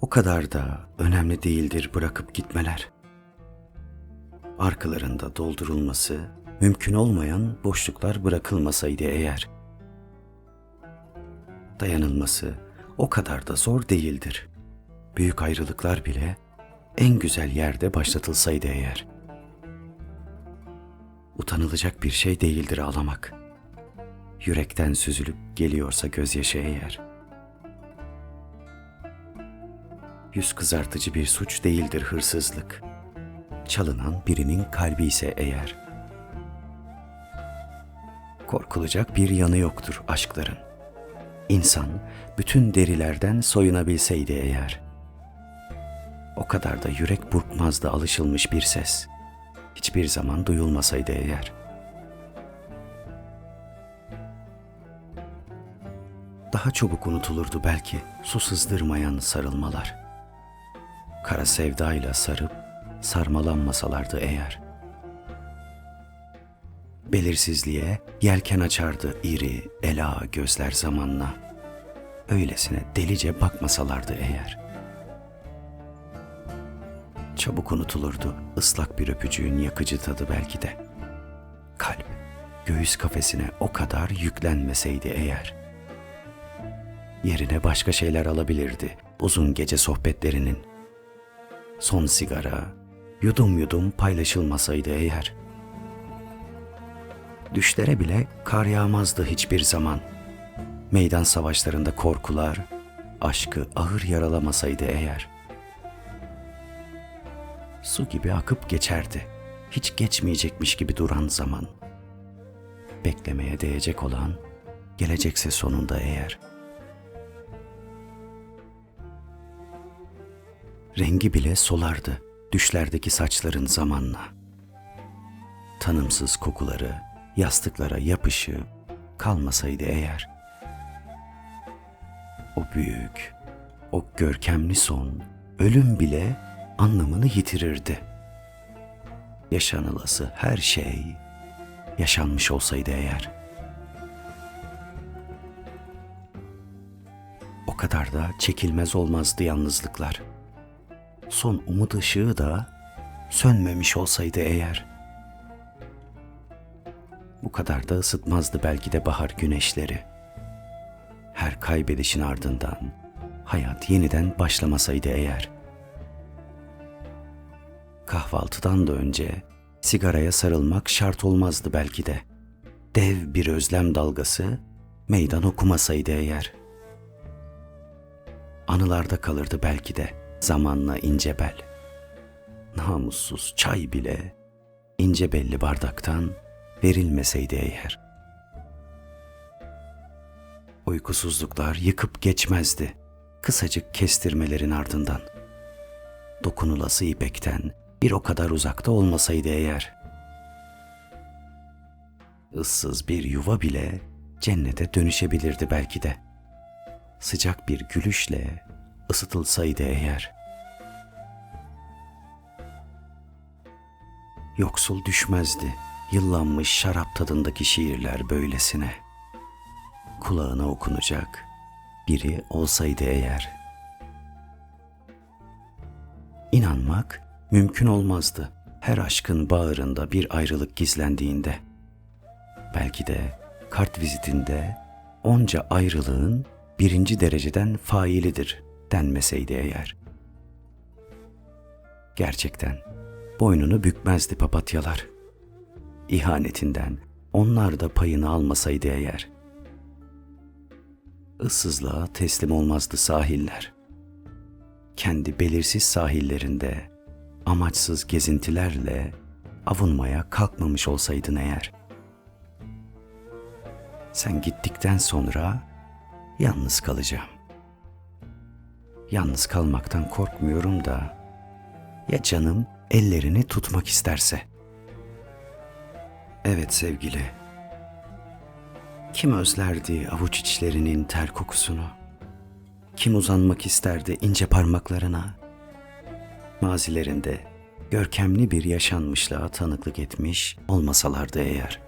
O kadar da önemli değildir bırakıp gitmeler. Arkalarında doldurulması mümkün olmayan boşluklar bırakılmasaydı eğer. Dayanılması o kadar da zor değildir. Büyük ayrılıklar bile en güzel yerde başlatılsaydı eğer. Utanılacak bir şey değildir ağlamak. Yürekten süzülüp geliyorsa gözyaşı eğer. Yüz kızartıcı bir suç değildir hırsızlık. Çalınan birinin kalbi ise eğer. Korkulacak bir yanı yoktur aşkların. İnsan bütün derilerden soyunabilseydi eğer. O kadar da yürek burkmazdı alışılmış bir ses. Hiçbir zaman duyulmasaydı eğer. Daha çabuk unutulurdu belki su sızdırmayan sarılmalar. Kara sevdayla sarıp sarmalanmasalardı eğer. Belirsizliğe yelken açardı iri, ela gözler zamanla. Öylesine delice bakmasalardı eğer.'' Çabuk unutulurdu ıslak bir öpücüğün yakıcı tadı belki de. Kalp göğüs kafesine o kadar yüklenmeseydi eğer. Yerine başka şeyler alabilirdi uzun gece sohbetlerinin. Son sigara yudum yudum paylaşılmasaydı eğer. Düşlere bile kar yağmazdı hiçbir zaman. Meydan savaşlarında korkular, aşkı ağır yaralamasaydı eğer.'' su gibi akıp geçerdi. Hiç geçmeyecekmiş gibi duran zaman. Beklemeye değecek olan gelecekse sonunda eğer. Rengi bile solardı düşlerdeki saçların zamanla. Tanımsız kokuları yastıklara yapışıp kalmasaydı eğer. O büyük, o görkemli son, ölüm bile anlamını yitirirdi. Yaşanılası her şey yaşanmış olsaydı eğer. O kadar da çekilmez olmazdı yalnızlıklar. Son umut ışığı da sönmemiş olsaydı eğer. Bu kadar da ısıtmazdı belki de bahar güneşleri. Her kaybedişin ardından hayat yeniden başlamasaydı eğer kahvaltıdan da önce sigaraya sarılmak şart olmazdı belki de. Dev bir özlem dalgası meydan okumasaydı eğer. Anılarda kalırdı belki de zamanla ince bel. Namussuz çay bile ince belli bardaktan verilmeseydi eğer. Uykusuzluklar yıkıp geçmezdi kısacık kestirmelerin ardından. Dokunulası ipekten bir o kadar uzakta olmasaydı eğer. Issız bir yuva bile cennete dönüşebilirdi belki de. Sıcak bir gülüşle ısıtılsaydı eğer. Yoksul düşmezdi yıllanmış şarap tadındaki şiirler böylesine. Kulağına okunacak biri olsaydı eğer. İnanmak mümkün olmazdı her aşkın bağrında bir ayrılık gizlendiğinde. Belki de kart vizitinde onca ayrılığın birinci dereceden failidir denmeseydi eğer. Gerçekten boynunu bükmezdi papatyalar. İhanetinden onlar da payını almasaydı eğer. Issızlığa teslim olmazdı sahiller. Kendi belirsiz sahillerinde amaçsız gezintilerle avunmaya kalkmamış olsaydın eğer. Sen gittikten sonra yalnız kalacağım. Yalnız kalmaktan korkmuyorum da ya canım ellerini tutmak isterse. Evet sevgili. Kim özlerdi avuç içlerinin ter kokusunu? Kim uzanmak isterdi ince parmaklarına?'' mazilerinde görkemli bir yaşanmışlığa tanıklık etmiş olmasalardı eğer.